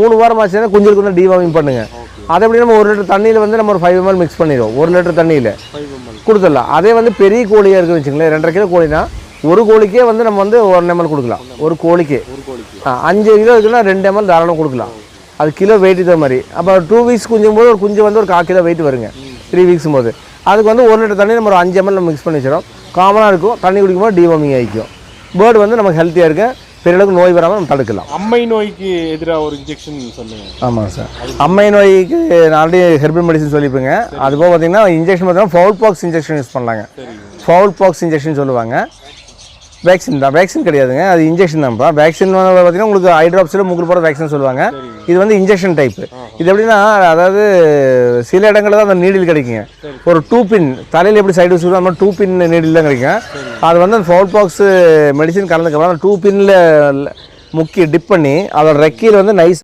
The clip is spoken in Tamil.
மூணு வாரம் ஆச்சுன்னா குஞ்சுக்கு வந்து டிவார்மிங் பண்ணுங்க. அதை எப்படி நம்ம ஒரு லிட்டர் தண்ணியில் வந்து நம்ம ஒரு ஃபைவ் எம்எல் மிக்ஸ் பண்ணிடுவோம். ஒரு லிட்டர் தண்ணியில். கொடுத்துடலாம். அதே வந்து பெரிய கோழியாக இருக்குன்னு வச்சுங்களேன் ரெண்டரை கிலோ கோழினா ஒரு கோழிக்கே வந்து நம்ம வந்து ஒன் எம்எல் கொடுக்கலாம். ஒரு கோழிக்கே. அஞ்சு கிலோ இருக்குன்னா ரெண்டு எம்எல் தாராளம் கொடுக்கலாம். அது கிலோ வெயிட் இதே மாதிரி. அப்போ டூ வீக்ஸ் குஞ்சும் போது ஒரு குஞ்சு வந்து ஒரு கால் கிலோ வெயிட் வருங்க. த்ரீ வீக்ஸ் போது. அதுக்கு வந்து ஒரு லிட்டர் தண்ணி நம்ம ஒரு அஞ்சு எம்எல் மிக்ஸ் பண்ணி வச்சிடும் காமனாக இருக்கும். தண்ணி குடிக்கும்போது டிவார்மிங் ஆகிக்கும் பேர்டு வந்து நமக்கு ஹெல்த்தியாக இருக்கு. பெரிய அளவுக்கு நோய் வராமல் நம்ம தடுக்கலாம். அம்மை நோய்க்கு எதிராக ஒரு இன்ஜெக்ஷன் சொல்லுங்க ஆமாங்க சார் அம்மை நோய்க்கு ஆல்ரெடி ஹெர்பல் மெடிசன் சொல்லிப்பேங்க. அது போக பார்த்தீங்கன்னா இன்ஜெக்ஷன் பார்த்தீங்கன்னா ஃபவுல் பாக்ஸ் இன்ஜெக்ஷன் யூஸ் பண்ணலாங்க. ஃபவுல் பாக்ஸ் இன்ஜெக்ஷன் சொல்லுவாங்க. வேக்சின் தான். வேக்சின் கிடையாதுங்க. அது இன்ஜெக்ஷன் தான்ப்பா வேக்சின் பார்த்தீங்கன்னா உங்களுக்கு ஐ ட்ராப்ஸில் மூக்கு போகிற வேக்சின் சொல்லுவாங்க. இது வந்து இன்ஜெக்ஷன் டைப் இது எப்படின்னா அதாவது சில இடங்களில் தான் அந்த நீடில் கிடைக்குங்க. ஒரு டூ பின் தலையில் எப்படி சைடு வச்சுருக்கோம் அந்த டூ பின் நீடில் தான் கிடைக்கும் அது வந்து அந்த ஃபவுல் பாக்ஸ் மெடிசின் கலந்துக்கப்புறம் அந்த டூ பின்னில் முக்கி டிப் பண்ணி அதோட ரெக்கையில் வந்து நைஸ்